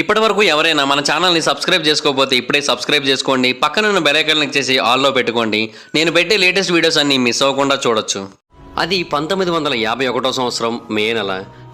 ఇప్పటి వరకు ఎవరైనా మన ఛానల్ని సబ్స్క్రైబ్ చేసుకోకపోతే ఇప్పుడే సబ్స్క్రైబ్ చేసుకోండి. పక్కనున్న బెల్ క్లిక్ చేసి ఆల్లో పెట్టుకోండి. నేను పెట్టే లేటెస్ట్ వీడియోస్ అన్ని మిస్ అవ్వకుండా చూడొచ్చు. అది పంతొమ్మిది వందల యాభై ఒకటో సంవత్సరం మే నెల.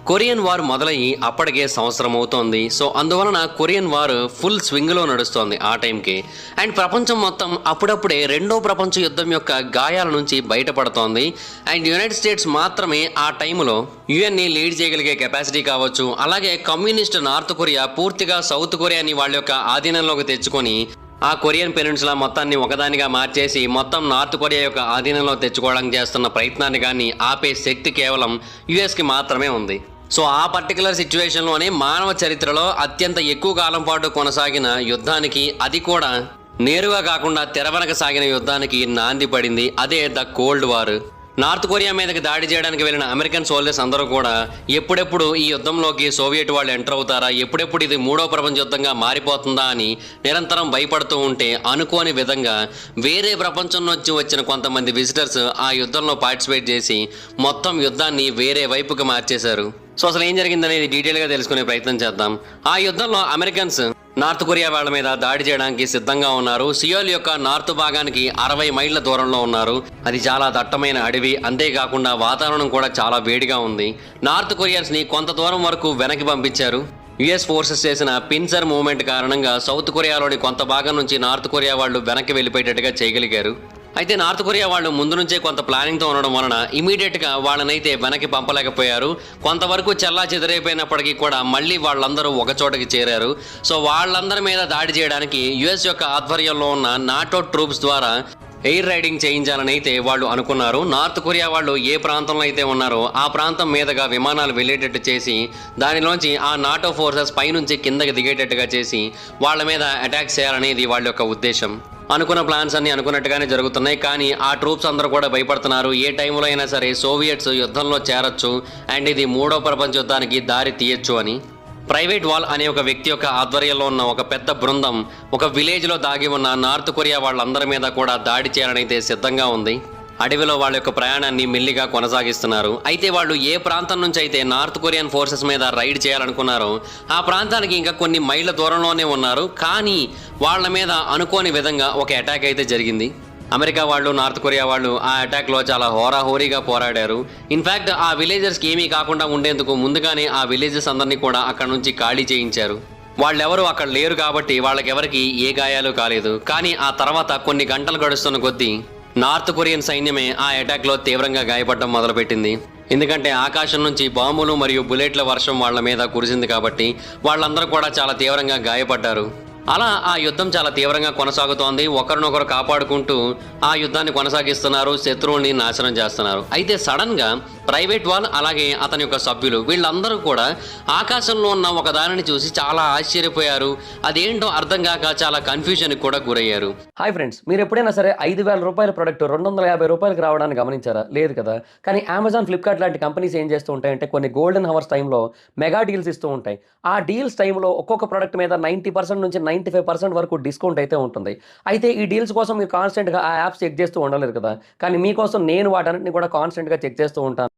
కొరియన్ వార్ మొదలయ్యి అప్పటికే సంవత్సరం అవుతోంది సో అందువలన కొరియన్ వార్ ఫుల్ స్వింగ్లో నడుస్తోంది ఆ టైంకి. అండ్ ప్రపంచం మొత్తం అప్పుడప్పుడే రెండో ప్రపంచ యుద్ధం యొక్క గాయాల నుంచి బయటపడుతోంది. అండ్ యునైటెడ్ స్టేట్స్ మాత్రమే ఆ టైంలో యుఎన్ని లీడ్ చేయగలిగే కెపాసిటీ కావచ్చు. అలాగే కమ్యూనిస్ట్ నార్త్ కొరియా పూర్తిగా సౌత్ కొరియాని వాళ్ళ యొక్క ఆధీనంలోకి తెచ్చుకొని ఆ కొరియన్ పెనిన్సులా మొత్తాన్ని ఒకదానిగా మార్చేసి మొత్తం నార్త్ కొరియా యొక్క ఆధీనంలో తెచ్చుకోవడానికి చేస్తున్న ప్రయత్నాన్ని కానీ ఆపే శక్తి కేవలం యుఎస్కి మాత్రమే ఉంది. సో ఆ పర్టికులర్ సిచ్యువేషన్లోనే మానవ చరిత్రలో అత్యంత ఎక్కువ కాలం పాటు కొనసాగిన యుద్ధానికి అది కూడా నేరుగా కాకుండా తెరవనక సాగిన యుద్ధానికి నాంది పడింది. అదే the Cold War. North Korea మీదకి దాడి చేయడానికి వెళ్ళిన అమెరికన్ సోల్జర్స్ అందరూ కూడా ఎప్పుడెప్పుడు ఈ యుద్ధంలోకి సోవియట్ వాళ్ళు ఎంటర్ అవుతారా? ఎప్పుడెప్పుడు ఇది మూడో ప్రపంచ యుద్ధంగా మారిపోతుందా అని నిరంతరం భయపడుతూ ఉంటే అనుకోని విధంగా వేరే ప్రపంచం నుంచి వచ్చిన కొంతమంది విజిటర్స్ ఆ యుద్ధంలో పార్టిసిపేట్ చేసి మొత్తం యుద్ధాన్ని వేరే వైపుకి మార్చేశారు. సో అసలు ఏం జరిగిందనేది డీటెయిల్గా తెలుసుకునే ప్రయత్నం చేద్దాం. ఆ యుద్ధంలో అమెరికన్స్ నార్త్ కొరియా వాళ్ళ మీద దాడి చేయడానికి సిద్ధంగా ఉన్నారు. సియోల్ యొక్క నార్త్ భాగానికి అరవై మైళ్ళ దూరంలో ఉన్నారు. అది చాలా దట్టమైన అడవి. అంతేకాకుండా వాతావరణం కూడా చాలా వేడిగా ఉంది. నార్త్ కొరియన్స్ని కొంత దూరం వరకు వెనక్కి పంపించారు. యుఎస్ ఫోర్సెస్ చేసిన పిన్సర్ మూవ్మెంట్ కారణంగా సౌత్ కొరియాలోని కొంత భాగం నుంచి నార్త్ కొరియా వాళ్ళు వెనక్కి వెళ్ళిపోయేటట్టుగా చేయగలిగారు. అయితే నార్త్ కొరియా వాళ్ళు ముందు నుంచే కొంత ప్లానింగ్తో ఉండడం వలన ఇమీడియట్గా వాళ్ళనైతే వెనక్కి పంపలేకపోయారు. కొంతవరకు చెల్లా చెదిరైపోయినప్పటికీ కూడా మళ్ళీ వాళ్ళందరూ ఒక చోటకి చేరారు. సో వాళ్ళందరి మీద దాడి చేయడానికి యుఎస్ యొక్క ఆధ్వర్యంలో ఉన్న నాటో ట్రూప్స్ ద్వారా ఎయిర్ రైడింగ్ చేయించాలని అయితే వాళ్ళు అనుకున్నారు. నార్త్ కొరియా వాళ్ళు ఏ ప్రాంతంలో అయితే ఉన్నారో ఆ ప్రాంతం మీదుగా విమానాలు వెళ్ళేటట్టు చేసి దానిలోంచి ఆ నాటో ఫోర్సెస్ పైనుంచి కిందకి దిగేటట్టుగా చేసి వాళ్ళ మీద అటాక్ చేయాలనేది వాళ్ళ యొక్క ఉద్దేశం. అనుకున్న ప్లాన్స్ అన్ని అనుకున్నట్టుగానే జరుగుతున్నాయి. కానీ ఆ ట్రూప్స్ అందరూ కూడా భయపడుతున్నారు. ఏ టైంలో అయినా సరే సోవియట్స్ యుద్ధంలో చేరొచ్చు. అండ్ ఇది మూడో ప్రపంచ యుద్ధానికి దారి తీయొచ్చు అని. ప్రైవేట్ వాల్ అనే ఒక వ్యక్తి యొక్క ఆధ్వర్యంలో ఉన్న ఒక పెద్ద బృందం ఒక విలేజ్లో దాగి ఉన్న నార్త్ కొరియా వాళ్ళందరి మీద కూడా దాడి చేయాలని అయితే సిద్ధంగా ఉంది. అడవిలో వాళ్ళ యొక్క ప్రయాణాన్ని మెల్లిగా కొనసాగిస్తున్నారు. అయితే వాళ్ళు ఏ ప్రాంతం నుంచి అయితే నార్త్ కొరియన్ ఫోర్సెస్ మీద రైడ్ చేయాలనుకున్నారో ఆ ప్రాంతానికి ఇంకా కొన్ని మైళ్ళ దూరంలోనే ఉన్నారు. కానీ వాళ్ళ మీద అనుకోని విధంగా ఒక అటాక్ అయితే జరిగింది. అమెరికా వాళ్ళు నార్త్ కొరియా వాళ్ళు ఆ అటాక్లో చాలా హోరాహోరీగా పోరాడారు. ఇన్ఫ్యాక్ట్ ఆ విలేజర్స్కి ఏమీ కాకుండా ఉండేందుకు ముందుగానే ఆ విలేజెస్ అందరినీ కూడా అక్కడ నుంచి ఖాళీ చేయించారు. వాళ్ళెవరూ అక్కడ లేరు కాబట్టి వాళ్ళకెవరికి ఏ గాయాలు కాలేదు. కానీ ఆ తర్వాత కొన్ని గంటలు గడుస్తున్న కొద్దీ నార్త్ కొరియన్ సైన్యమే ఆ అటాక్లో తీవ్రంగా గాయపడడం మొదలుపెట్టింది. ఎందుకంటే ఆకాశం నుంచి బాంబులు మరియు బుల్లెట్ల వర్షం వాళ్ళ మీద కురిసింది కాబట్టి వాళ్ళందరూ కూడా చాలా తీవ్రంగా గాయపడ్డారు. అలా ఆ యుద్ధం చాలా తీవ్రంగా కొనసాగుతోంది. ఒకరినొకరు కాపాడుకుంటూ ఆ యుద్ధాన్ని కొనసాగిస్తున్నారు. శత్రువుని నాశనం చేస్తున్నారు. అయితే సడన్గా ప్రైవేట్ వాల్ అలాగే అతని యొక్క సభ్యులు వీళ్ళందరూ కూడా ఆకాశంలో ఉన్న ఒక దానిని చూసి చాలా ఆశ్చర్యపోయారు. అదేంటో అర్థం కాక చాలా కన్ఫ్యూజన్కి కూడా గురయ్యారు. హాయ్ ఫ్రెండ్స్ మీరు ఎప్పుడైనా సరే ఐదు వేల రూపాయల ప్రొడక్ట్ రెండు వందల యాభై రూపాయలకు రావడానికి గమనించారా? లేదు కదా. కానీ అమెజాన్ ఫ్లిప్కార్ట్ లాంటి కంపెనీస్ ఏం చేస్తూ ఉంటాయంటే కొన్ని గోల్డెన్ హవర్స్ టైంలో మెగా డీల్స్ ఇస్తూ ఉంటాయి. ఆ డీల్స్ టైంలో ఒక్కొక్క ప్రొడక్ట్ మీద నైంటీ పర్సెంట్ నుంచి నైంటీ ఫైవ్ పర్సెంట్ వరకు డిస్కౌంట్ అయితే ఉంటుంది. అయితే ఈ డీల్స్ కోసం మీరు కాన్స్టెంట్గా ఆ యాప్స్ చెక్ చేస్తూ ఉండలేరు కదా. కానీ మీకోసం నేను వాటన్నిటిని కూడా కాన్స్టెంట్గా చెక్ చేస్తూ ఉంటాను.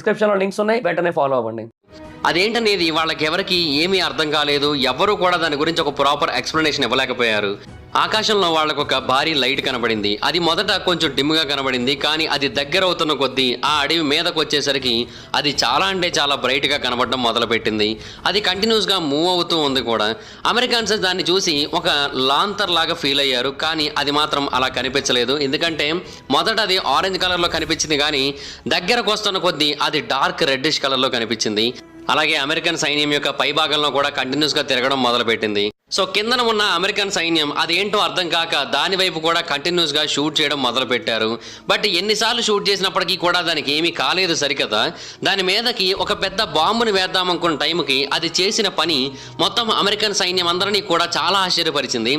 డిస్క్రిప్షన్లో లింక్స్ ఉన్నాయి వెంటనే ఫాలో అవ్వండి. అదేంటనేది? వాళ్ళకి ఎవరికి ఏమీ అర్థం కాలేదు. ఎవరు కూడా దాని గురించి ఒక ప్రాపర్ ఎక్స్ప్లెనేషన్ ఇవ్వలేకపోయారు. ఆకాశంలో వాళ్ళకు ఒక భారీ లైట్ కనబడింది. అది మొదట కొంచెం డిమ్గా కనబడింది కానీ అది దగ్గర అవుతున్న కొద్దీ ఆ అడవి మీదకు వచ్చేసరికి అది చాలా అంటే చాలా బ్రైట్గా కనబడడం మొదలుపెట్టింది. అది కంటిన్యూస్గా మూవ్ అవుతూ ఉంది కూడా. అమెరికన్స్ దాన్ని చూసి ఒక లాంతర్ లాగా ఫీల్ అయ్యారు కానీ అది మాత్రం అలా కనిపించలేదు. ఎందుకంటే మొదట అది ఆరెంజ్ కలర్లో కనిపించింది కానీ దగ్గరకు వస్తున్న కొద్దీ అది డార్క్ రెడ్డిష్ కలర్లో కనిపించింది. అలాగే అమెరికన్ సైన్యం యొక్క పైభాగంలో కూడా కంటిన్యూస్గా తిరగడం మొదలుపెట్టింది. సో కిందన ఉన్న అమెరికన్ సైన్యం అదేంటో అర్థం కాక దాని వైపు కూడా కంటిన్యూస్గా షూట్ చేయడం మొదలుపెట్టారు. బట్ ఎన్నిసార్లు షూట్ చేసినప్పటికీ కూడా దానికి ఏమీ కాలేదు సరికదా. దాని మీదకి ఒక పెద్ద బాంబుని వేద్దామనుకున్న టైంకి అది చేసిన పని మొత్తం అమెరికన్ సైన్యం అందరినీ కూడా చాలా ఆశ్చర్యపరిచింది.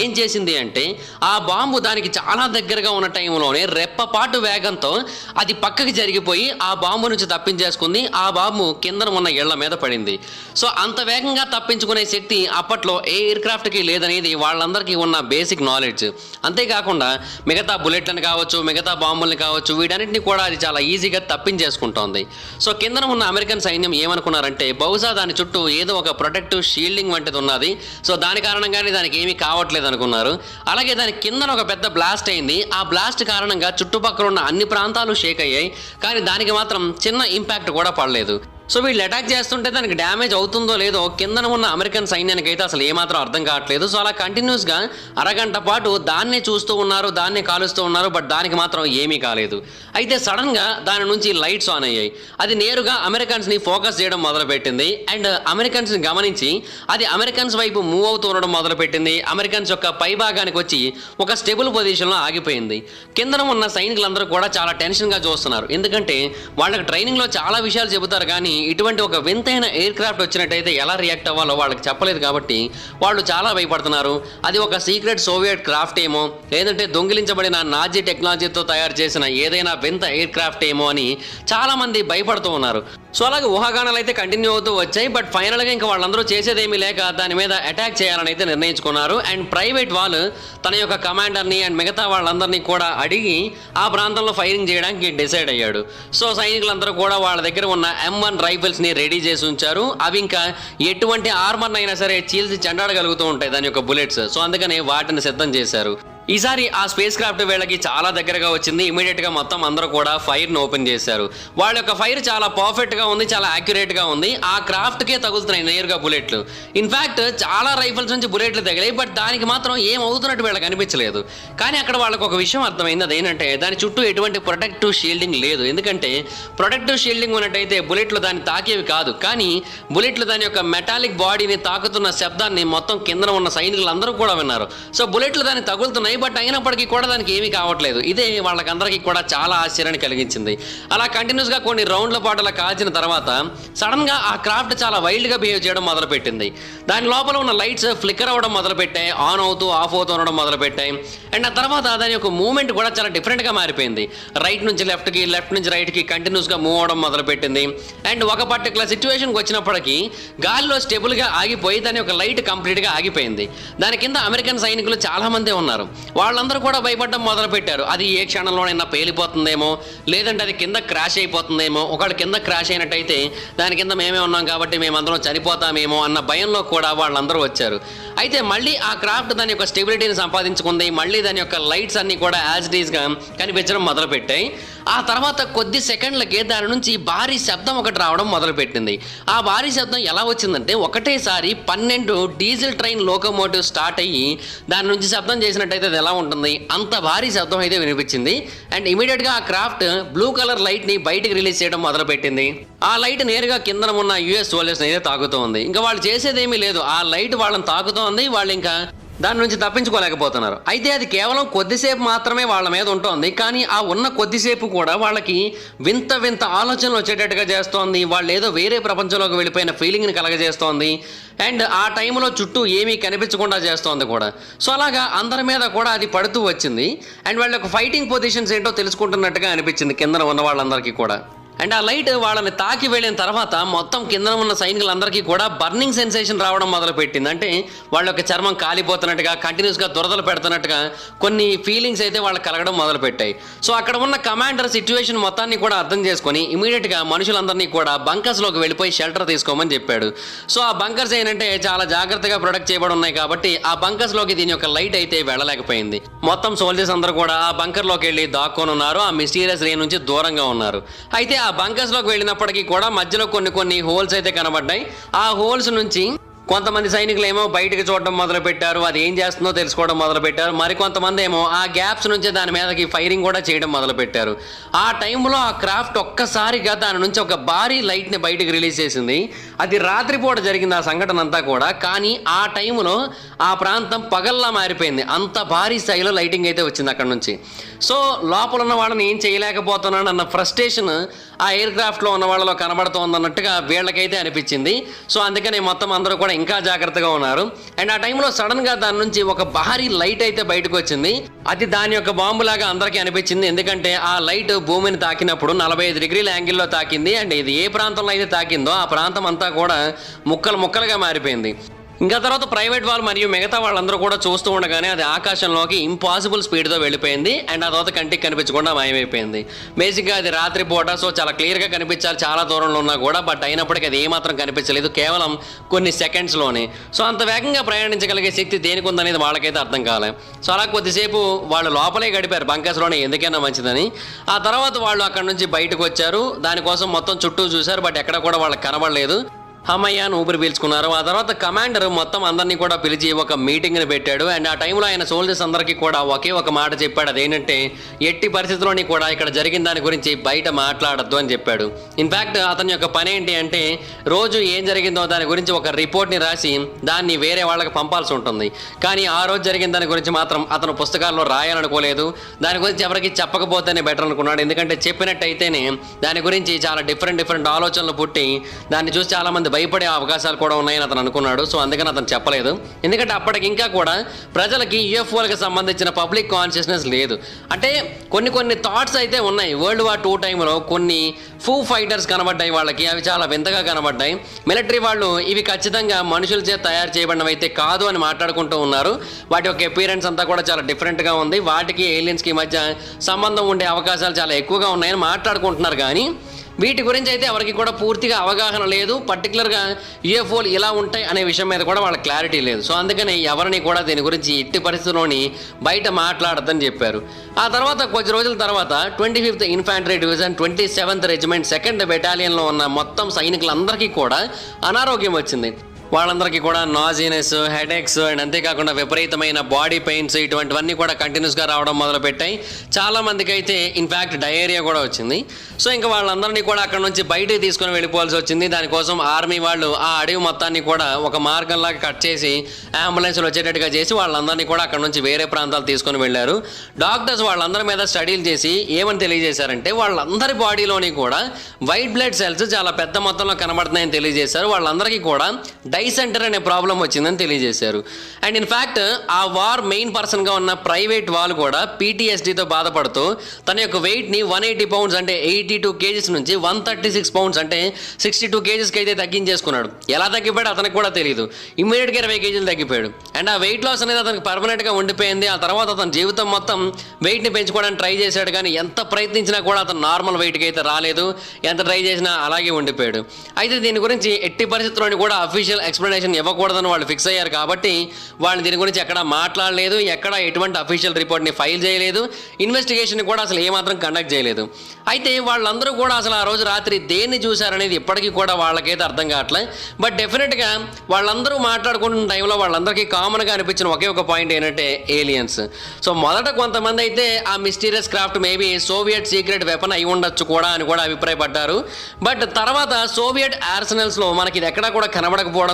ఏం చేసింది అంటే ఆ బాంబు దానికి చాలా దగ్గరగా ఉన్న టైంలోనే రెప్పపాటు వేగంతో అది పక్కకి జరిగిపోయి ఆ బాంబు నుంచి తప్పించేసుకుంది. ఆ బాంబు కిందన ఉన్న ఇళ్ళ మీద పడింది. సో అంత వేగంగా తప్పించుకునే శక్తి అప్పట్లో ఏ ఎయిర్ క్రాఫ్ట్కి లేదనేది వాళ్ళందరికీ ఉన్న బేసిక్ నాలెడ్జ్. అంతేకాకుండా మిగతా బుల్లెట్లను కావచ్చు మిగతా బాంబుల్ని కావచ్చు వీటన్నిటిని కూడా అది చాలా ఈజీగా తప్పించేసుకుంటోంది. సో కిందన ఉన్న అమెరికన్ సైన్యం ఏమనుకున్నారంటే బహుశా దాని చుట్టూ ఏదో ఒక ప్రొటెక్టివ్ షీల్డింగ్ వంటిది ఉన్నది. సో దాని కారణంగానే దానికి ఏమీ కావట్లేదు అనుకున్నారు. అలాగే దాని కిందన ఒక పెద్ద బ్లాస్ట్ అయింది. ఆ బ్లాస్ట్ కారణంగా చుట్టుపక్కల ఉన్న అన్ని ప్రాంతాలు షేక్ అయ్యాయి. కానీ దానికి మాత్రం చిన్న ఇంపాక్ట్ కూడా పడలేదు. సో వీళ్ళు అటాక్ చేస్తుంటే దానికి డ్యామేజ్ అవుతుందో లేదో కిందన ఉన్న అమెరికన్ సైన్యానికి అయితే అసలు ఏమాత్రం అర్థం కావట్లేదు. సో అలా కంటిన్యూస్గా అరగంట పాటు దాన్నే చూస్తూ ఉన్నారు దాన్నే కాలుస్తూ ఉన్నారు బట్ దానికి మాత్రం ఏమీ కాలేదు. అయితే సడన్గా దాని నుంచి లైట్స్ ఆన్ అయ్యాయి. అది నేరుగా అమెరికన్స్ని ఫోకస్ చేయడం మొదలుపెట్టింది. అండ్ అమెరికన్స్ని గమనించి అది అమెరికన్స్ వైపు మూవ్ అవుతూ ఉండడం మొదలుపెట్టింది. అమెరికన్స్ యొక్క పై భాగానికి వచ్చి ఒక స్టెబుల్ పొజిషన్లో ఆగిపోయింది. కిందన ఉన్న సైనికులందరూ కూడా చాలా టెన్షన్గా చూస్తున్నారు. ఎందుకంటే వాళ్ళకి ట్రైనింగ్లో చాలా విషయాలు చెబుతారు కానీ ఇటువంటి ఒక వింతైన ఎయిర్ క్రాఫ్ట్ వచ్చినట్టయితే ఎలా రియాక్ట్ అవ్వాలో వాళ్ళకి చెప్పలేదు కాబట్టి వాళ్ళు చాలా భయపడుతున్నారు. అది ఒక సీక్రెట్ సోవియట్ క్రాఫ్ట్ ఏమో లేదంటే దొంగిలించబడిన నాజీ టెక్నాలజీతో తయారు చేసిన ఏదైనా వింత ఎయిర్ క్రాఫ్ట్ ఏమో అని చాలామంది భయపడుతూ ఉన్నారు. సో అలాగే ఊహాగానాలు అయితే కంటిన్యూ అవుతూ వచ్చాయి. బట్ ఫైనల్గా ఇంకా వాళ్ళందరూ చేసేదేమీ లేక దాని మీద అటాక్ చేయాలని అయితే నిర్ణయించుకున్నారు. అండ్ ప్రైవేట్ వాళ్ళు తన యొక్క కమాండర్ని అండ్ మిగతా వాళ్ళందరినీ కూడా అడిగి ఆ ప్రాంతంలో ఫైరింగ్ చేయడానికి డిసైడ్ అయ్యాడు. సో సైనికులందరూ కూడా వాళ్ళ దగ్గర ఉన్న ఎం వన్ రైఫిల్స్ని రెడీ చేసి ఉంచారు. అవి ఇంకా ఎటువంటి ఆర్మర్ అయినా సరే చీల్చి చెండాడగలుగుతూ ఉంటాయి దాని యొక్క బుల్లెట్స్ సో అందుకని వాటిని సిద్ధం చేశారు. ఈసారి ఆ స్పేస్ క్రాఫ్ట్ వీళ్ళకి చాలా దగ్గరగా వచ్చింది. ఇమీడియట్గా మొత్తం అందరూ కూడా ఫైర్ను ఓపెన్ చేశారు. వాళ్ళ యొక్క ఫైర్ చాలా పర్ఫెక్ట్గా ఉంది చాలా యాక్యురేట్గా ఉంది. ఆ క్రాఫ్ట్కే తగులుతున్నాయి నేరుగా బుల్లెట్లు ఇన్ఫాక్ట్ చాలా రైఫిల్స్ నుంచి బుల్లెట్లు తగిలాయి బట్ దానికి మాత్రం ఏం అవుతున్నట్టు వీళ్ళకి అనిపించలేదు. కానీ అక్కడ వాళ్ళకు ఒక విషయం అర్థమైంది అదేంటంటే దాని చుట్టూ ఎటువంటి ప్రొటెక్టివ్ షీల్డింగ్ లేదు. ఎందుకంటే ప్రొటెక్టివ్ షీల్డింగ్ ఉన్నట్టయితే బుల్లెట్లు దాన్ని తాకేవి కాదు. కానీ బుల్లెట్లు దాని యొక్క మెటాలిక్ బాడీని తాకుతున్న శబ్దాన్ని మొత్తం కింద ఉన్న సైనికులు అందరూ కూడా విన్నారు. సో బుల్లెట్లు దాన్ని తగులుతున్నాయి బట్ అయినప్పటికీ కూడా దానికి ఏమీ కావట్లేదు. ఇదే వాళ్ళకందరికీ కూడా చాలా ఆశ్చర్యాన్ని కలిగించింది. అలా కంటిన్యూస్గా కొన్ని రౌండ్ల పాటు అలా కాల్చిన తర్వాత సడన్గా ఆ క్రాఫ్ట్ చాలా వైల్డ్గా బిహేవ్ చేయడం మొదలుపెట్టింది. దాని లోపల ఉన్న లైట్స్ ఫ్లిక్కర్ అవ్వడం మొదలుపెట్టాయి ఆన్ అవుతూ ఆఫ్ అవుతూ ఉండడం మొదలుపెట్టాయి. అండ్ ఆ తర్వాత దాని యొక్క మూమెంట్ కూడా చాలా డిఫరెంట్గా మారిపోయింది. రైట్ నుంచి లెఫ్ట్కి లెఫ్ట్ నుంచి రైట్కి కంటిన్యూస్గా మూవ్ అవడం మొదలుపెట్టింది. అండ్ ఒక పర్టికులర్ సిచ్యువేషన్కి వచ్చినప్పటికీ గాలిలో స్టెబుల్గా ఆగిపోయి దాని యొక్క లైట్ కంప్లీట్గా ఆగిపోయింది. దాని కింద అమెరికన్ సైనికులు చాలామంది ఉన్నారు. వాళ్ళందరూ కూడా భయపడడం మొదలుపెట్టారు. అది ఏ క్షణంలోనైనా పేలిపోతుందేమో లేదంటే అది కింద క్రాష్ అయిపోతుందేమో. ఒకళ్ళు కింద క్రాష్ అయినట్టయితే దాని కింద మేమే ఉన్నాం కాబట్టి మేమందరం చనిపోతామేమో అన్న భయంలో కూడా వాళ్ళందరూ వచ్చారు. అయితే మళ్ళీ ఆ క్రాఫ్ట్ దాని యొక్క స్టెబిలిటీని సంపాదించుకుంది. మళ్ళీ దాని యొక్క లైట్స్ అన్నీ కూడా యాజ్గా కనిపించడం మొదలుపెట్టాయి. ఆ తర్వాత కొద్ది సెకండ్లకే దాని నుంచి భారీ శబ్దం ఒకటి రావడం మొదలుపెట్టింది. ఆ భారీ శబ్దం ఎలా వచ్చిందంటే ఒకటేసారి పన్నెండు డీజిల్ ట్రైన్ లోకోమోటివ్ స్టార్ట్ అయ్యి దాని నుంచి శబ్దం చేసినట్టయితే అది ఎలా ఉంటుంది? అంత భారీ శబ్దం అయితే వినిపించింది. అండ్ ఇమీడియట్గా ఆ క్రాఫ్ట్ బ్లూ కలర్ లైట్ని బయటకు రిలీజ్ చేయడం మొదలుపెట్టింది. ఆ లైట్ నేరుగా కిందన ఉన్న యుఎస్ సోల్జర్స్ అయితే తాకుతోంది. ఇంకా వాళ్ళు చేసేదేమీ లేదు. ఆ లైట్ వాళ్ళని తాకుతోంది. వాళ్ళు ఇంకా దాని నుంచి తప్పించుకోలేకపోతున్నారు. అయితే అది కేవలం కొద్దిసేపు మాత్రమే వాళ్ళ మీద ఉంటుంది. కానీ ఆ ఉన్న కొద్దిసేపు కూడా వాళ్ళకి వింత వింత ఆలోచనలు వచ్చేటట్టుగా చేస్తోంది. వాళ్ళు ఏదో వేరే ప్రపంచంలోకి వెళ్ళిపోయిన ఫీలింగ్ని కలగజేస్తోంది. అండ్ ఆ టైంలో చుట్టూ ఏమీ కనిపించకుండా చేస్తోంది కూడా. సో అలాగా అందరి మీద కూడా అది పడుతూ వచ్చింది. అండ్ వాళ్ళ ఫైటింగ్ పొజిషన్స్ ఏంటో తెలుసుకుంటున్నట్టుగా అనిపించింది కింద ఉన్న వాళ్ళందరికీ కూడా. అండ్ ఆ లైట్ వాళ్ళని తాకి వెళ్ళిన తర్వాత మొత్తం కింద ఉన్న సైనికులందరికీ కూడా బర్నింగ్ సెన్సేషన్ రావడం మొదలుపెట్టింది. అంటే వాళ్ళ యొక్క చర్మం కాలిపోతున్నట్టుగా కంటిన్యూస్గా దురదలు పెడుతున్నట్టుగా కొన్ని ఫీలింగ్స్ అయితే వాళ్ళకి కలగడం మొదలుపెట్టాయి. సో అక్కడ ఉన్న కమాండర్ సిచ్యువేషన్ మొత్తాన్ని కూడా అర్థం చేసుకొని ఇమీడియట్గా మనుషులందరినీ కూడా బంకర్స్లోకి వెళ్ళిపోయి షెల్టర్ తీసుకోమని చెప్పాడు. సో ఆ బంకర్స్ ఏంటంటే చాలా జాగ్రత్తగా ప్రొడక్ట్ చేయబడి ఉన్నాయి కాబట్టి ఆ బంకర్స్లోకి దీని యొక్క లైట్ అయితే వెళ్ళలేకపోయింది. మొత్తం సోల్జర్స్ అందరూ కూడా ఆ బంకర్లోకి వెళ్ళి దాక్కొని ఉన్నారు. ఆ మిస్టీరియస్ రే నుంచి దూరంగా ఉన్నారు. అయితే బంకర్స్లోకి వెళ్ళినప్పటికీ కూడా మధ్యలో కొన్ని కొన్ని హోల్స్ అయితే కనబడ్డాయి. ఆ హోల్స్ నుంచి కొంతమంది సైనికులు ఏమో బయటకు చూడడం మొదలు పెట్టారు అది ఏం చేస్తుందో తెలుసుకోవడం మొదలు పెట్టారు మరి కొంతమంది ఏమో ఆ గ్యాప్స్ నుంచి దాని మీదకి ఫైరింగ్ కూడా చేయడం మొదలు పెట్టారు ఆ టైంలో ఆ క్రాఫ్ట్ ఒక్కసారిగా దాని నుంచి ఒక భారీ లైట్ని బయటకు రిలీజ్ చేసింది. అది రాత్రిపూట జరిగింది ఆ సంఘటన అంతా కూడా. కానీ ఆ టైంలో ఆ ప్రాంతం పగల్లా మారిపోయింది. అంత భారీ స్థాయిలో లైటింగ్ అయితే వచ్చింది అక్కడ నుంచి. సో లోపల ఉన్న వాళ్ళని ఏం చేయలేకపోతున్నాను అన్న ఫ్రస్ట్రేషన్ ఆ ఎయిర్ క్రాఫ్ట్లో ఉన్న వాళ్ళలో కనబడుతోంది అన్నట్టుగా వీళ్ళకైతే అనిపించింది. సో అందుకనే మొత్తం అందరూ కూడా ఇంకా జాగ్రత్తగా ఉన్నారు. అండ్ ఆ టైంలో సడన్గా దాని నుంచి ఒక భారీ లైట్ అయితే బయటకు వచ్చింది అది దాని యొక్క బాంబులాగా అందరికీ అనిపించింది. ఎందుకంటే ఆ లైట్ భూమిని తాకినప్పుడు నలభై ఐదు డిగ్రీల యాంగిల్లో తాకింది. అండ్ ఇది ఏ ప్రాంతంలో అయితే తాకిందో ఆ ప్రాంతం అంతా కూడా ముక్కలు ముక్కలుగా మారిపోయింది. ఇంకా తర్వాత ప్రైవేట్ వాళ్ళు మరియు మిగతా వాళ్ళందరూ కూడా చూస్తూ ఉండగానే అది ఆకాశంలోకి ఇంపాసిబుల్ స్పీడ్తో వెళ్ళిపోయింది. అండ్ ఆ తర్వాత కంటికి కనిపించకుండా మాయమైపోయింది. బేసిక్గా అది రాత్రి పూట సో చాలా క్లియర్గా కనిపించాలి చాలా దూరంలో ఉన్నా కూడా బట్ అయినప్పటికీ అది ఏమాత్రం కనిపించలేదు కేవలం కొన్ని సెకండ్స్లోనే. సో అంత వేగంగా ప్రయాణించగలిగే శక్తి దేనికి ఉందనేది వాళ్ళకైతే అర్థం కాలే. సో అలా కొద్దిసేపు వాళ్ళు లోపలే గడిపారు బంకస్లోనే ఎందుకైనా మంచిదని. ఆ తర్వాత వాళ్ళు అక్కడ నుంచి బయటకు వచ్చారు దానికోసం మొత్తం చుట్టూ చూశారు బట్ ఎక్కడ కూడా వాళ్ళకి కనబడలేదు. అమ్మయ్య అని ఊపిరి పీల్చుకున్నారు. ఆ తర్వాత కమాండర్ మొత్తం అందరినీ కూడా పిలిచి ఒక మీటింగ్ని పెట్టాడు. అండ్ ఆ టైంలో ఆయన సోల్జర్స్ అందరికీ కూడా ఒకే ఒక మాట చెప్పాడు. అదేంటంటే ఎట్టి పరిస్థితుల్లోని కూడా ఇక్కడ జరిగిన దాని గురించి బయట మాట్లాడద్దు అని చెప్పాడు. ఇన్ఫ్యాక్ట్ అతని యొక్క పని ఏంటి అంటే రోజు ఏం జరిగిందో దాని గురించి ఒక రిపోర్ట్ని రాసి దాన్ని వేరే వాళ్ళకి పంపాల్సి ఉంటుంది. కానీ ఆ రోజు జరిగిన దాని గురించి మాత్రం అతను పుస్తకాల్లో రాయాలనుకోలేదు. దాని గురించి ఎవరికి చెప్పకపోతేనే బెటర్ అనుకున్నాడు. ఎందుకంటే చెప్పినట్టయితేనే దాని గురించి చాలా డిఫరెంట్ డిఫరెంట్ ఆలోచనలు పుట్టి దాన్ని చూసి చాలామంది భయపడే అవకాశాలు కూడా ఉన్నాయని అతను అనుకున్నాడు. సో అందుకని అతను చెప్పలేదు. ఎందుకంటే అప్పటికి ఇంకా కూడా ప్రజలకి యూఎఫ్ఓలకు సంబంధించిన పబ్లిక్ కాన్షియస్నెస్ లేదు. అంటే కొన్ని కొన్ని థాట్స్ అయితే ఉన్నాయి. వరల్డ్ వార్ టూ టైంలో కొన్ని ఫూ ఫైటర్స్ కనబడ్డాయి వాళ్ళకి. అవి చాలా వింతగా కనబడ్డాయి. మిలిటరీ వాళ్ళు ఇవి ఖచ్చితంగా మనుషుల చేత తయారు చేయబడినవి అయితే కాదు అని మాట్లాడుకుంటూ ఉన్నారు. వాటి యొక్క అపీరెన్స్ అంతా కూడా చాలా డిఫరెంట్గా ఉంది. వాటికి ఏలియన్స్కి మధ్య సంబంధం ఉండే అవకాశాలు చాలా ఎక్కువగా ఉన్నాయని మాట్లాడుకుంటున్నారు. కానీ వీటి గురించి అయితే ఎవరికి కూడా పూర్తిగా అవగాహన లేదు. పర్టికులర్గా యూఎఫ్ఓలు ఇలా ఉంటాయి అనే విషయం మీద కూడా వాళ్ళ క్లారిటీ లేదు. సో అందుకని ఎవరిని కూడా దీని గురించి ఎట్టి పరిస్థితుల్లోని బయట మాట్లాడద్దని చెప్పారు. ఆ తర్వాత కొద్ది రోజుల తర్వాత twenty fifth infantry division twenty seventh regiment second బెటాలియన్లో ఉన్న మొత్తం సైనికులందరికీ కూడా అనారోగ్యం వచ్చింది. వాళ్ళందరికీ కూడా నాజినెస్ హెడేక్స్ అండ్ అంతేకాకుండా విపరీతమైన బాడీ పెయిన్స్ ఇటువంటివన్నీ కూడా కంటిన్యూస్గా రావడం మొదలుపెట్టాయి. చాలా మందికి అయితే ఇన్ఫ్యాక్ట్ డయేరియా కూడా వచ్చింది. సో ఇంకా వాళ్ళందరినీ కూడా అక్కడ నుంచి బయటికి తీసుకొని వెళ్ళిపోవాల్సి వచ్చింది. దానికోసం ఆర్మీ వాళ్ళు ఆ అడవి మొత్తాన్ని కూడా ఒక మార్గంలాగా కట్ చేసి అంబులెన్స్లు వచ్చేటట్టుగా చేసి వాళ్ళందరినీ కూడా అక్కడ నుంచి వేరే ప్రాంతాలు తీసుకొని వెళ్ళారు. డాక్టర్స్ వాళ్ళందరి మీద స్టడీలు చేసి ఏమని తెలియజేశారంటే వాళ్ళందరి బాడీలోని కూడా వైట్ బ్లడ్ సెల్స్ చాలా పెద్ద మొత్తంలో కనబడుతున్నాయని తెలియజేశారు. వాళ్ళందరికీ కూడా డైసెంటర్ అనే ప్రాబ్లం వచ్చిందని తెలియజేశారు. అండ్ ఇన్ఫ్యాక్ట్ ఆ వార్ మెయిన్ పర్సన్గా ఉన్న ప్రైవేట్ వాల్ కూడా పీటీఎస్డీతో బాధపడుతూ తన యొక్క వెయిట్ని వన్ ఎయిటీ పౌండ్స్ అంటే ఎయిటీ టూ కేజీస్ నుంచి వన్ థర్టీ సిక్స్ పౌండ్స్ అంటే సిక్స్టీ టూ కేజీస్కి అయితే తగ్గించేసుకున్నాడు. ఎలా తగ్గిపోయాడు అతనికి కూడా తెలియదు ఇమ్మీడియట్గా ఇరవై కేజీలు తగ్గిపోయాడు. అండ్ ఆ వెయిట్ లాస్ అనేది అతనికి పర్మనెంట్గా ఉండిపోయింది. ఆ తర్వాత అతని జీవితం మొత్తం వెయిట్ని పెంచుకోవడానికి ట్రై చేశాడు కానీ ఎంత ప్రయత్నించినా కూడా అతను నార్మల్ వెయిట్కి అయితే రాలేదు. ఎంత ట్రై చేసినా అలాగే ఉండిపోయాడు. అయితే దీని గురించి ఎట్టి పరిస్థితుల్లోని కూడా అఫీషియల్ ఎక్స్ప్లెనేషన్ ఇవ్వకూడదని వాళ్ళు ఫిక్స్ అయ్యారు కాబట్టి వాళ్ళు దీని గురించి ఎక్కడ మాట్లాడలేదు ఎక్కడ ఎటువంటి అఫీషియల్ రిపోర్ట్ని ఫైల్ చేయలేదు ఇన్వెస్టిగేషన్ కూడా అసలు ఏమాత్రం కండక్ట్ చేయలేదు. అయితే వాళ్ళందరూ కూడా అసలు ఆ రోజు రాత్రి దేన్ని చూశారనేది ఇప్పటికీ కూడా వాళ్ళకైతే అర్థం కావట్లేదు బట్ డెఫినెట్గా వాళ్ళందరూ మాట్లాడుకుంటున్న టైంలో వాళ్ళందరికీ కామన్గా అనిపించిన ఒకే ఒక పాయింట్ ఏంటంటే ఏలియన్స్ సో మొదట కొంతమంది అయితే ఆ mysterious craft maybe Soviet secret weapon అయి ఉండొచ్చు కూడా అని కూడా అభిప్రాయపడ్డారు. బట్ తర్వాత సోవియట్ ఆర్సనల్స్లో మనకి ఇది ఎక్కడా కూడా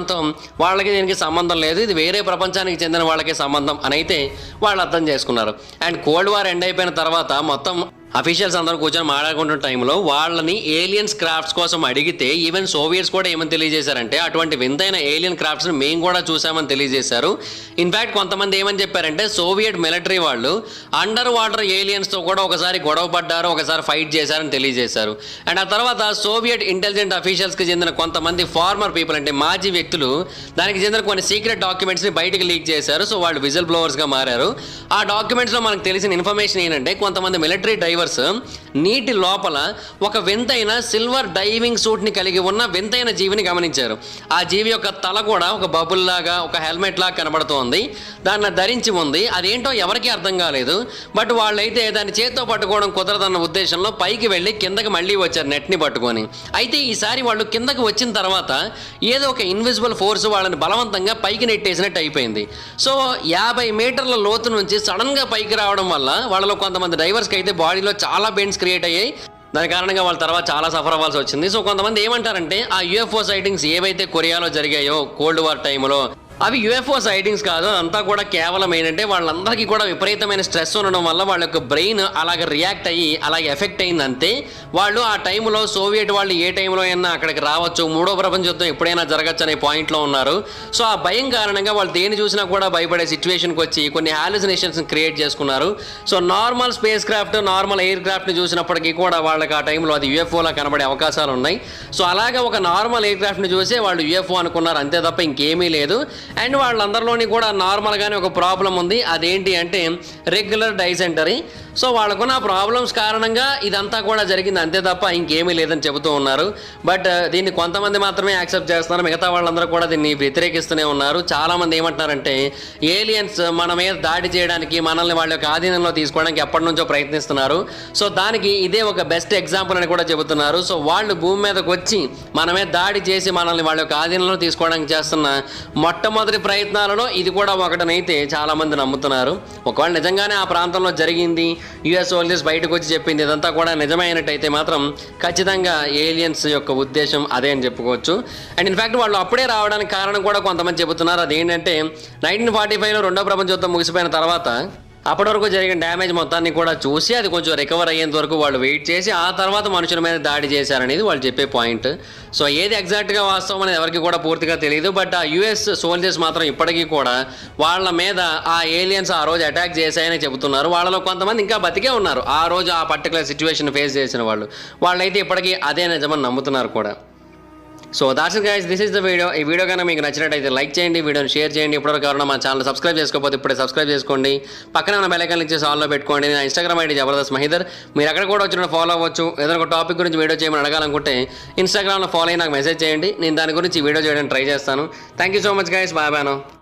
ప్రాంతం వాళ్ళకి దీనికి సంబంధం లేదు. ఇది వేరే ప్రపంచానికి చెందిన వాళ్ళకే సంబంధం అని అయితే వాళ్ళు అర్థం చేసుకున్నారు. అండ్ కోల్డ్ వార్ ఎండ్ అయిపోయిన తర్వాత మొత్తం అఫీషియల్స్ అందరూ కూర్చొని మాట్లాడుకుంటున్న టైంలో వాళ్ళని ఏలియన్స్ క్రాఫ్ట్స్ కోసం అడిగితే ఈవెన్ సోవియట్స్ కూడా ఏమని తెలియజేశారంటే అటువంటి వింతైన ఏలియన్ క్రాఫ్ట్స్ని మేము కూడా చూసామని తెలియజేశారు. ఇన్ఫ్యాక్ట్ కొంతమంది ఏమని చెప్పారంటే సోవియట్ మిలిటరీ వాళ్ళు అండర్ వాటర్ ఏలియన్స్తో కూడా ఒకసారి గొడవ పడ్డారు ఒకసారి ఫైట్ చేశారని తెలియజేశారు. అండ్ ఆ తర్వాత సోవియట్ ఇంటెలిజెంట్ అఫీషియల్స్కి చెందిన కొంతమంది ఫార్మర్ పీపుల్ అంటే మాజీ వ్యక్తులు దానికి చెందిన కొన్ని సీక్రెట్ డాక్యుమెంట్స్ని బయటకు లీక్ చేశారు. సో వాళ్ళు విజిల్ బ్లోవర్స్గా మారారు. ఆ డాక్యుమెంట్స్లో మనకు తెలిసిన ఇన్ఫర్మేషన్ ఏంటంటే కొంతమంది మిలిటరీ డైవర్స్ నీటి లోపల ఒక వింతైన సిల్వర్ డైవింగ్ సూట్ని కలిగి ఉన్న వింతైన జీవిని గమనించారు. ఆ జీవి యొక్క తల కూడా ఒక బబుల్ లాగా ఒక హెల్మెట్ లాగా కనబడుతోంది. దాన్ని ధరించి ఉంది. అదేంటో ఎవరికీ అర్థం కాలేదు. బట్ వాళ్ళైతే దాన్ని చేత్తో పట్టుకోవడం కుదరదన్న ఉద్దేశంలో పైకి వెళ్ళి కిందకి మళ్ళీ వచ్చారు నెట్ని పట్టుకొని. అయితే ఈసారి వాళ్ళు కిందకి వచ్చిన తర్వాత ఏదో ఒక ఇన్విజిబుల్ ఫోర్స్ వాళ్ళని బలవంతంగా పైకి నెట్టేసినట్టు అయిపోయింది. సో యాభై మీటర్ల లోతు నుంచి సడన్గా పైకి రావడం వల్ల వాళ్ళలో కొంతమంది డైవర్స్కి అయితే బాడీలో చాలా బెండ్స్ క్రియేట్ అయ్యాయి. దాని కారణంగా వాళ్ళ తర్వాత చాలా సఫర్ అవ్వాల్సి వచ్చింది. సో కొంతమంది ఏమంటారంటే ఆ యుఎఫ్ఓ సైటింగ్స్ ఏవైతే కొరియాలో జరిగాయో కోల్డ్ వార్ టైంలో అవి యుఎఫ్ఓ సైటింగ్స్ కాదు అంతా కూడా కేవలం ఏంటంటే వాళ్ళందరికీ కూడా విపరీతమైన స్ట్రెస్ ఉండడం వల్ల వాళ్ళ యొక్క బ్రెయిన్ అలాగ రియాక్ట్ అయ్యి అలాగే ఎఫెక్ట్ అయింది అంతే వాళ్ళు ఆ టైంలో సోవియట్ వాళ్ళు ఏ టైంలో అయినా అక్కడికి రావచ్చు మూడో ప్రపంచ యుద్ధం ఎప్పుడైనా జరగచ్చు అనే పాయింట్లో ఉన్నారు. సో ఆ భయం కారణంగా వాళ్ళు దేని చూసినా కూడా భయపడే సిచ్యువేషన్కి వచ్చి కొన్ని హాలిసినేషన్స్ క్రియేట్ చేసుకున్నారు. So normal space craft normal air క్రాఫ్ట్ని చూసినప్పటికీ కూడా వాళ్ళకి ఆ టైంలో అది యూఎఫ్ఓలా కనబడే అవకాశాలు ఉన్నాయి. సో అలాగే ఒక నార్మల్ ఎయిర్ క్రాఫ్ట్ని చూసే వాళ్ళు యూఎఫ్ఓ అనుకున్నారు అంతే తప్ప ఇంకేమీ లేదు. అండ్ వాళ్ళందరిలోని కూడా నార్మల్గానే ఒక ప్రాబ్లం ఉంది. అదేంటి అంటే రెగ్యులర్ డైసెంటరీ సో వాళ్ళకున్న ప్రాబ్లమ్స్ కారణంగా ఇదంతా కూడా జరిగింది. అంతే తప్ప ఇంకేమీ లేదని చెబుతూ ఉన్నారు. బట్ uh, దీన్ని కొంతమంది మాత్రమే యాక్సెప్ట్ చేస్తున్నారు. మిగతా వాళ్ళందరూ కూడా దీన్ని వ్యతిరేకిస్తూనే ఉన్నారు. చాలామంది ఏమంటున్నారంటే ఏలియన్స్ మన మీద దాడి చేయడానికి మనల్ని వాళ్ళ యొక్క ఆధీనంలో తీసుకోవడానికి ఎప్పటి నుంచో ప్రయత్నిస్తున్నారు. సో దానికి ఇదే ఒక బెస్ట్ ఎగ్జాంపుల్ అని కూడా చెబుతున్నారు. సో వాళ్ళు భూమి మీదకి వచ్చి మన మీద దాడి చేసి మనల్ని వాళ్ళ యొక్క ఆధీనంలో తీసుకోవడానికి చేస్తున్న మొట్టమొదటి ప్రయత్నాలలో ఇది కూడా ఒకటనైతే చాలామంది నమ్ముతున్నారు. ఒకవేళ నిజంగానే ఆ ప్రాంతంలో జరిగింది యుఎస్ సోల్జర్స్ బయటకు వచ్చి చెప్పింది ఇదంతా కూడా నిజమైనట్టయితే మాత్రం ఖచ్చితంగా ఏలియన్స్ యొక్క ఉద్దేశం అదే అని చెప్పుకోవచ్చు. అండ్ ఇన్ఫ్యాక్ట్ వాళ్ళు అప్పుడే రావడానికి కారణం కూడా కొంతమంది చెబుతున్నారు. అదేంటంటే నైన్టీన్ ఫార్టీ ఫైవ్లో రెండో ప్రపంచ యుద్ధం ముగిసిపోయిన తర్వాత అప్పటి వరకు జరిగిన డ్యామేజ్ మొత్తాన్ని కూడా చూసి అది కొంచెం రికవర్ అయ్యేంత వరకు వాళ్ళు వెయిట్ చేసి ఆ తర్వాత మనుషుల మీద దాడి చేశారనేది వాళ్ళు చెప్పే పాయింట్. సో ఏది ఎగ్జాక్ట్గా వాస్తవం అనేది ఎవరికి కూడా పూర్తిగా తెలియదు బట్ ఆ యుఎస్ సోల్జర్స్ మాత్రం ఇప్పటికీ కూడా వాళ్ళ మీద ఆ ఏలియన్స్ ఆ రోజు అటాక్ చేశాయని చెబుతున్నారు. వాళ్ళలో కొంతమంది ఇంకా బతికే ఉన్నారు. ఆ రోజు ఆ పర్టికులర్ సిచ్యువేషన్ ఫేస్ చేసిన వాళ్ళు. వాళ్ళైతే ఇప్పటికీ అదే నిజమని నమ్ముతున్నారు కూడా. So that's guys this is the video ఈ వీడియో కనుక మీకు నచ్చినట్టయితే లైక్ చేయండి వీడియోని షేర్ చేయండి. ఇప్పటివరకు ఎవరైనా మా ఛానల్ సబ్స్క్రైబ్ చేసుకోకపోతే ఇప్పుడే సబ్స్క్రైబ్ చేసుకోండి. పక్కన ఉన్న బెల్ ఐకాన్ ఇచ్చేసి ఆల్లో పెట్టుకోండి. నా ఇన్స్టాగ్రామ్ ఐడి జబర్దస్త్ మహిదర్. మీరు అక్కడ కూడా వచ్చిన ఫాలో అవ్వచ్చు. ఏదైనా ఒక టాపిక్ గురించి వీడియో చేయమని అడగాలనుకుంటే ఇన్స్టాగ్రామ్లో ఫాలో అయ్యి నాకు మెసేజ్ చేయండి. నేను దాని గురించి వీడియో చేయడానికి ట్రై చేస్తాను. Thank you so much guys bye bye